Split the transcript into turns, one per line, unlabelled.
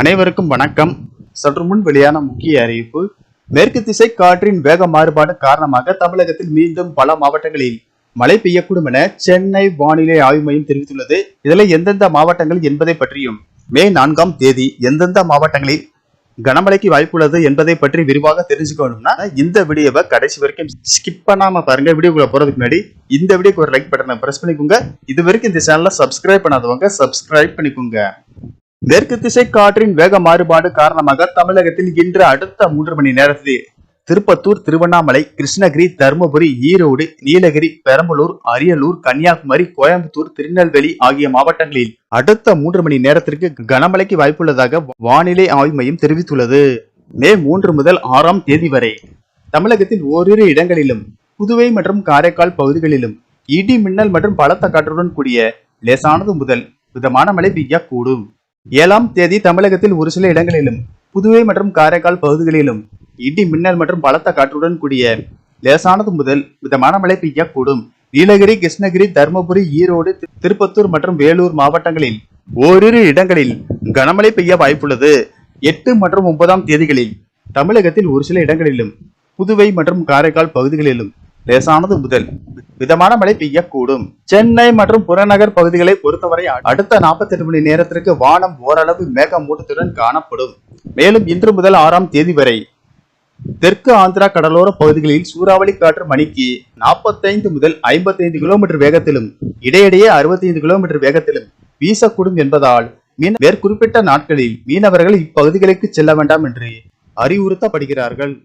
அனைவருக்கும் வணக்கம் சற்று முன் வெளியான முக்கிய அறிவிப்பு மேற்கு திசை காற்றின் வேக மாறுபாடு காரணமாக தமிழகத்தில் மீண்டும் பல மாவட்டங்களில் மழை பெய்யக்கூடும் என சென்னை வானிலை ஆய்வு மையம் தெரிவித்துள்ளது இதில் எந்தெந்த மாவட்டங்கள் என்பதை பற்றியும் மே நான்காம் தேதி எந்தெந்த மாவட்டங்களில் கனமழைக்கு வாய்ப்புள்ளது என்பதை பற்றி விரிவாக தெரிஞ்சுக்கணும்னா இந்த வீடியோவை கடைசி வரைக்கும் ஸ்கிப் பண்ணாம பாருங்க வீடியோக்குள்ள போறதுக்கு முன்னாடி இந்த வீடியோக்கு ஒரு லைக் பட்டனை பிரஸ் பண்ணிக்கோங்க இது வரைக்கும் இந்த சேனல்ல சப்ஸ்கிரைப் பண்ணாதவங்க சப்ஸ்கிரைப் பண்ணிக்கோங்க மேற்கு திசை காற்றின் வேக மாறுபாடு காரணமாக தமிழகத்தில் இன்று அடுத்த மூன்று மணி நேரத்தில் திருப்பத்தூர் திருவண்ணாமலை கிருஷ்ணகிரி தருமபுரி ஈரோடு நீலகிரி பெரம்பலூர் அரியலூர் கன்னியாகுமரி கோயம்புத்தூர் திருநெல்வேலி ஆகிய மாவட்டங்களில் அடுத்த மூன்று மணி நேரத்திற்கு கனமழைக்கு வாய்ப்புள்ளதாக வானிலை ஆய்வு மையம் தெரிவித்துள்ளது மே மூன்று முதல் ஆறாம் தேதி வரை தமிழகத்தில் ஓரிரு இடங்களிலும் புதுவை மற்றும் காரைக்கால் பகுதிகளிலும் இடி மின்னல் மற்றும் பலத்த காற்றுடன் கூடிய லேசானது முதல் விதமான மழை பெய்யக்கூடும் ஏழாம் தேதி தமிழகத்தில் ஒரு சில இடங்களிலும் புதுவை மற்றும் காரைக்கால் பகுதிகளிலும் இடி மின்னல் மற்றும் பலத்த காற்றுடன் கூடிய லேசானது முதல் மிதமான மழை பெய்யக்கூடும் நீலகிரி கிருஷ்ணகிரி தருமபுரி ஈரோடு திருப்பத்தூர் மற்றும் வேலூர் மாவட்டங்களில் ஓரிரு இடங்களில் கனமழை பெய்ய வாய்ப்புள்ளது எட்டு மற்றும் ஒன்பதாம் தேதிகளில் தமிழகத்தில் ஒரு சில இடங்களிலும் புதுவை மற்றும் காரைக்கால் பகுதிகளிலும் லேசானது முதல் மிதமான மழை பெய்யக்கூடும் சென்னை மற்றும் புறநகர் பகுதிகளை பொறுத்தவரை அடுத்த நாற்பத்தி எட்டு மணி நேரத்திற்கு வானம் ஓரளவு மேகமூட்டத்துடன் காணப்படும் மேலும் இன்று முதல் ஆறாம் தேதி வரை தெற்கு ஆந்திரா கடலோர பகுதிகளில் சூறாவளி காற்று மணிக்கு நாற்பத்தைந்து முதல் ஐம்பத்தைந்து கிலோமீட்டர் வேகத்திலும் இடையிடையே அறுபத்தைந்து கிலோமீட்டர் வேகத்திலும் வீசக்கூடும் என்பதால் மீன மேற்குறிப்பிட்ட நாட்களில் மீனவர்கள் இப்பகுதிகளுக்கு செல்ல வேண்டாம் என்று அறிவுறுத்தப்படுகிறார்கள்